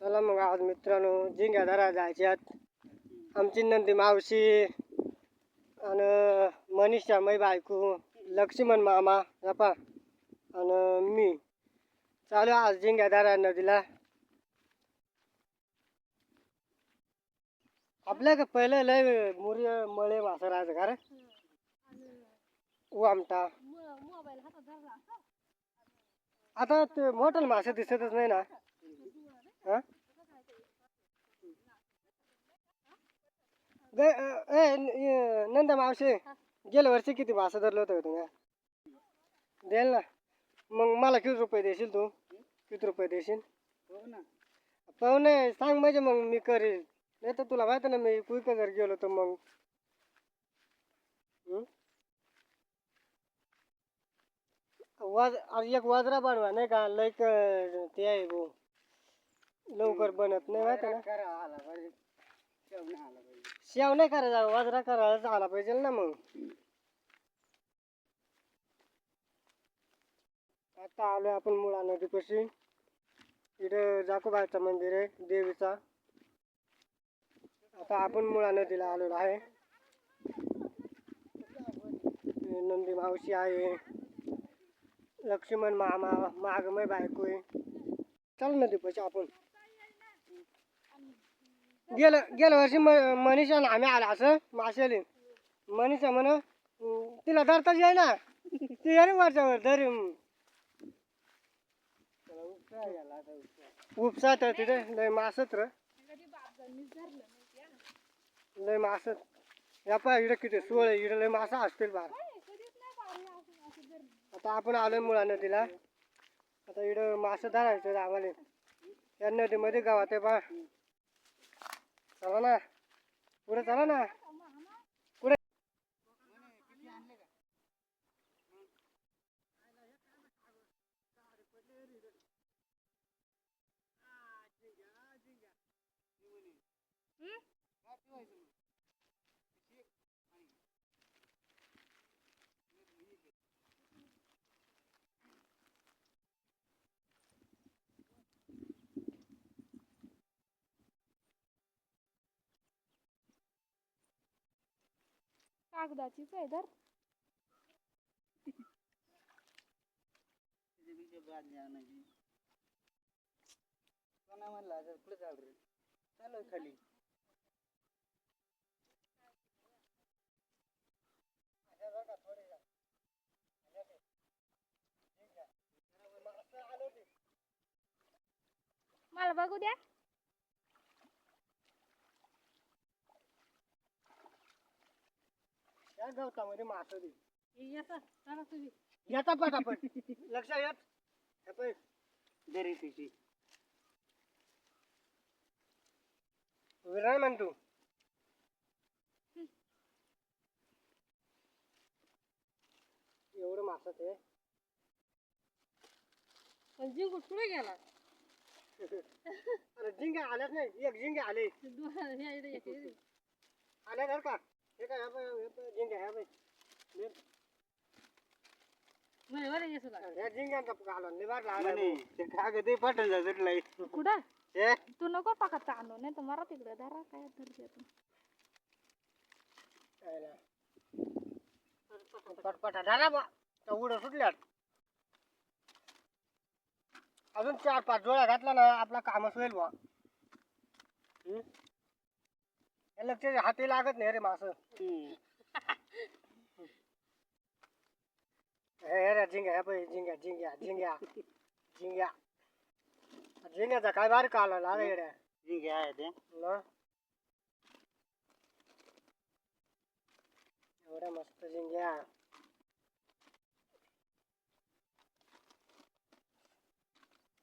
चला मग आज मित्रांनो झिंग्या धरा जायच्यात. आमची नंदी मावशी आणि मनीषा मै बायको लक्ष्मण मामा बापा आणि मी. चालू आज झिंग्या धरा नदीला. आपल्या का पहिलं लय मुरी मळे मासा राहायचं का रे आमटा आता ते मोठं मासे दिसतच नाही ना. ए नंदा मावशी गेल्या वर्षी किती मासे धरलं होतं का तुम्ही? द्याल ना. मग मला किती रुपये देशील तू? किती रुपये देशील? पाहुणे सांग म्हणजे मग मी करेल. नाही तर तुला माहिती ना मी कुईक जर गेलो तर मग. वाज अरे एक वाजरा बनवा नाही का? लय ते आहे भाऊ लवकर बनत नाही माहिती ना. शेव नाही करायचा वाजरा करायला आला पाहिजे ना मग. आता आलोय आपण मुळा नदीपाशी. इथं जाकोबाचं मंदिर आहे देवीचा. आता आपण मुळा नदीला आलेलो आहे. नंदी मावशी आहे. लक्ष्मण मामा मागमय बायको आहे. चल नदीपाशी आपण. गेलं गेल्या वर्षी म- मनीषा आणि आम्ही आला असं माशाली. मनीषा म्हण तिला धरताच येई ना ती अरे वरच्यावर धर. उपसा तर तिथे लय मासत र. लय मासत. या पा इकडे किती सोळ आहे, इकडे लय मासा असतील बार. आता आपण आलो मुळा नदीला. आता इकडं मासे धरायचं आम्हाला. या नदीमध्ये गावात आहे पा चला ना. पुढे चला ना. पुढे. कागदाचीच आहे तर खाली मला बघू द्या. या गवतामध्ये मास दे. येता चला तुम्ही. येता पटापट. लक्षात येत. हे पाह्य. दरी तिची. विराय म्हण तू एवढं मासात आहे पण जीव कुठे गेला? अरे झिंगे आल्याच नाही. एक झिंगे आले. आले धर का? हे काय हे घालून लागला म्हणे ते कागद ते कुठं हे तू नको पाकत आणू नाही तर मला तिकडे धरा काय धरते तू यायला. पटपटा झाला बा त्या उड्या सुटल्यात अजून चार पाच जोड्या घातला ना आपला कामच होईल बा हम्म? लक्ष हाती लागत नाही रे मास हे रे झिंग्या हे पाह्य, झिंग्या झिंग्या झिंग्या झिंग्या. झिंग्याचा काय बारीक आला लागा येड्या. जिंगे आहे ते. एवढ्या मस्त झिंग्या.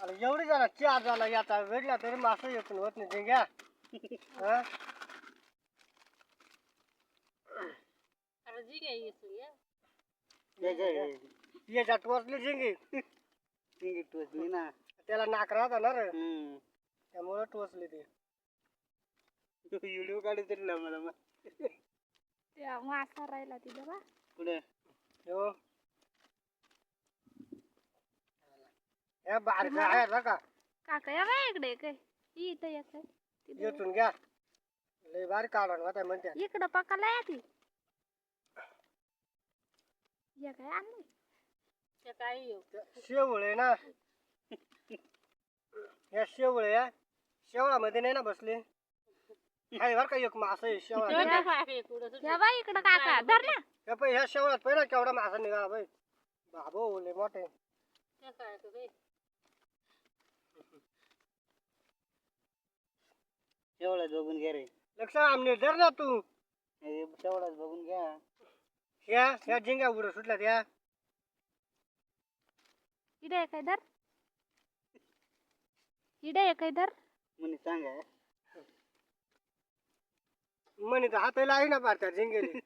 अरे एवढी झाला चार झाला याचा वेगळा तरी मासा येतून होत नाही झिंग्या. हा? याच्या टोचली झिंगी. जिंगे टोचली ना. त्याला नाक राहता ना रे. हम्म. त्यामुळे टोचली ती. व्हिडिओ काढू तरी ना मला. मग त्या मासा राहिला तिथं बा. कुठे? हो हे बारका आहे बरं का. काका या बाय इकडे काय ही इथं एक आहे तिथं येचून घ्या. लय भारी काढून होता म्हणते. इकडं पकाला या ती. या काय आणलं शेवळ आहे ना. या शेवळ या. शेवळामध्ये नाही ना बसले? आहे बरं का एक मासा आहे शेवळा. या बाई इकडं काका धर ना. या पाय ह्या शेवळात पहिला केवढा मासा निघाला बाई. बाबो लय मोठे. तेवढाच बघून घ्या रे. लक्ष आमने धर ना तू. हे बघून घ्या. ह्या ह्या झिंग्या उडं सुटल्या त्या इडे आहे धर? इडे आहे धर? म्हणे सांगा. म्हणे तर हाताला आहे ना पाडतात झिंगेले.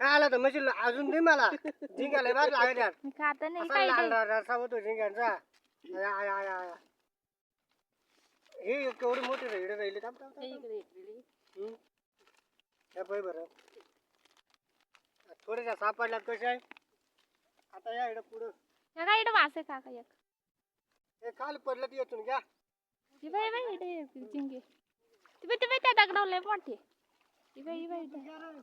काय आला तर मशीन अजून दे मला. झिंग्याला बाहेर लागल्या मी खात नाही असा काय लाल लाल रस्सा होतो झिंग्यांचा. आया, आया, आया, आया. हे केवढी मोठी राहिली राहिली थांब, थांब, थांब, थांब. हम्म. हे पाय बरं. थोड्याशा सापडल्यात कशा? आहे आता या इकडं पुढं. मासे काका एक? हे काल पडलं ती येतून घ्या. ती बाई बाई इडे जिंगे ती बाई ती बाई त्या दगडावलंय मोठे ती बाई ही बाई इडे.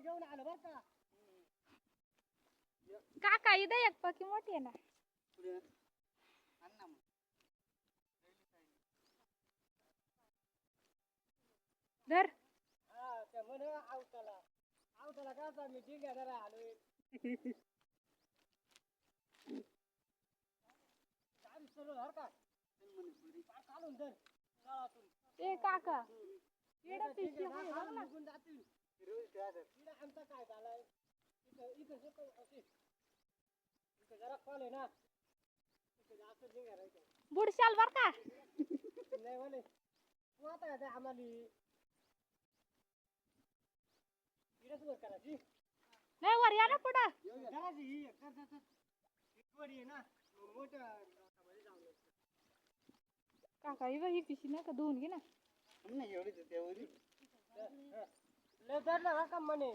घेऊन आलं बरं का काका इथं एक पकी मोठी आहे ना. मग. धर. हा म्हण आवताला. आवताला का आता मी ठीक आहे जरा आलोय? गाडी सरळ हर का? पार चालून धर? तळातून. ए काका. इडे ठीक पिशवी आहे, ना, बघ ना. निघून जातील. इकडं आमचं काय झालंय? इथं इथं जे काही असेल, इथं जरा खोल आहे ना इथं जास्त निघा राहायचं बुडशाल बर का? नाही म्हणे. तू आता काय ते आम्हाला इकडंच वर करायची. नाही वर या ना पुढं. करायची ही ना मोठ्या. काका ही बाई ही पिशी नाही का? धुवून घे ना. आण ना एवढीच आहे त्यावरी लय धरलं हा का म्हणे.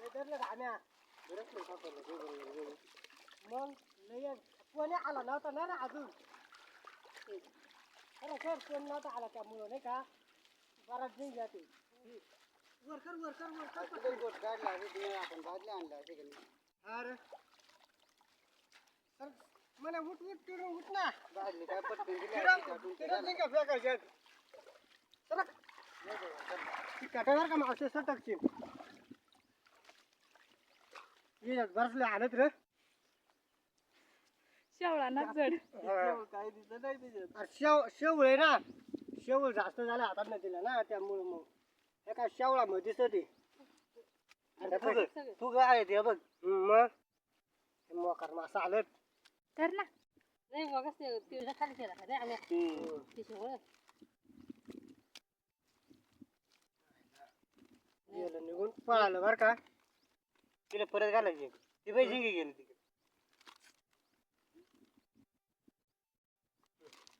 लय धरलं घाण्या. नाही. मग लय कोणी आला नव्हता ना रे अजून खरं खर कोण नव्हता आला त्यामुळं नाही का बराच नाही जाते वर कर वर कर वर कर तिथे गोट काढला रे ते आपण भाजले आणला असे का नाही अरे सर मला उठ उठ तिकडून उठ ना भाजले काय पटकन दिले तिकडं असते काढून ते तिकडं नाही का फेकायचे चला ती काटावर का मावशी सटकची ये बसले आणत रे शेवळा ना जड. तेवढं काय दिसत नाही त्याच्यात अरे शेव शेवळ आहे ना. शेवळ जास्त झाल्या हातात नाही दिला ना त्यामुळे मग. हे काय शेवळा मग दिसत तू तू काय आहे ते बघ. मग. हे मोकार मासा आलं धर ना. गेलं निघून पळालं बरं का. तिला परत घालायची ती बाई झिंगी गेली बरं, नाही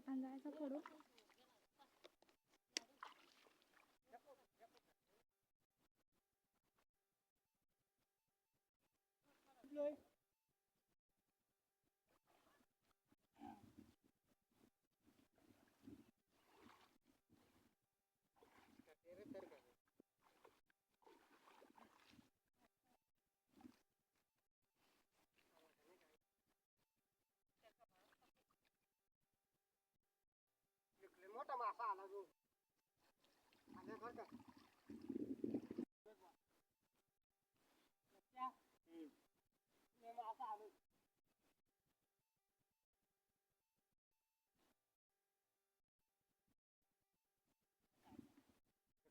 होत आहे बटन जायचं पडू लय লাগবে আগে দরকার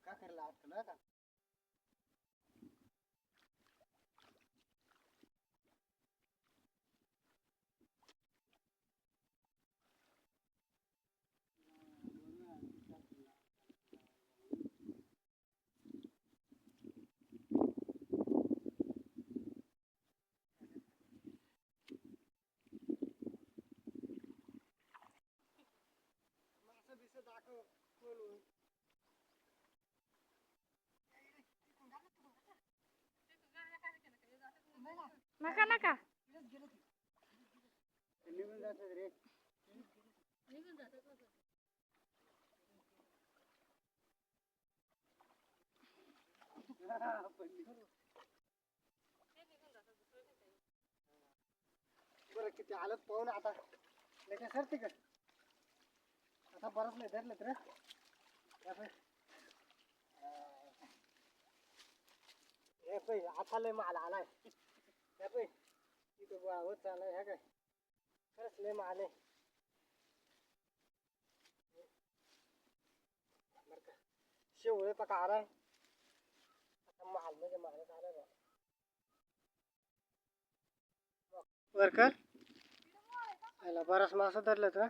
का करला आठ ना का नका नका. निघून रे बरं किती आलत पाहून आता. लेखा सर तिकड. आता बरंच नाही धरलं तर हे पै आता लय माल आलाय. हे ह्या काय? खरंच लय माल आहे. बरं का. शेवळे पका आलाय आता माल म्हणजे मालच बा. बर कर याला बराच मासा धरलं तर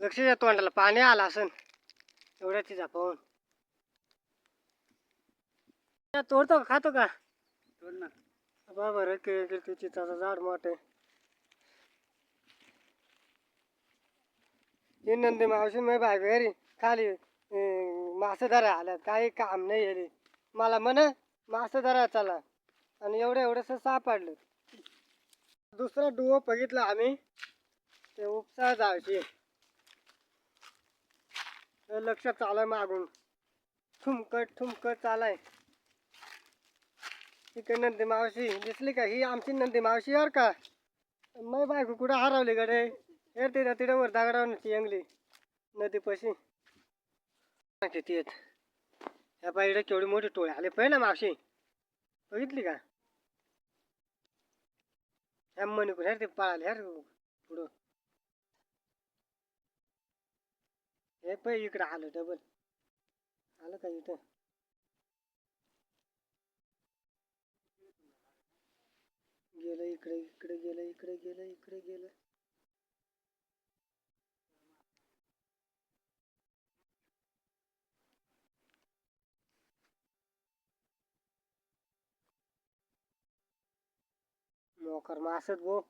लक्ष द्या तोंडाला. पाणी आलं असन. एवढ्याची पाहून तोडतो का? खातो का? तोड ना. बा बरं किती चिताचं झाड मोठे ही नंदी मावशी मी बाय घरी खाली मासे धरा आल्यात. काही काम नाही आहे मला म्हण मासे धरा चला. आणि एवढं एवढंसं सापडलं. दुसरा डुओ बघितला आम्ही. ते उपसा जायची लक्ष चालाय मागून. ठुमकत ठुमकत चालाय. इकडे नंदी मावशी दिसली का? ही आमची नंदी मावशी यार का? मै बायको कुठं हरवली गडे यार तिथं तिथं वर दगडावरची अंगली नदी पशी. किती येत ह्या बाईकडे केवढी मोठी टोळी आले. पाहिजे ना मावशी? बघितली का? ह्या मनी कुठे ते पळाले यार पुढं. हे पै इकडं आलं डबल आलं का इथं? गेलं इकडे इकडे गेलं इकडे गेलं इकडे गेलं. मोकर मासत भो.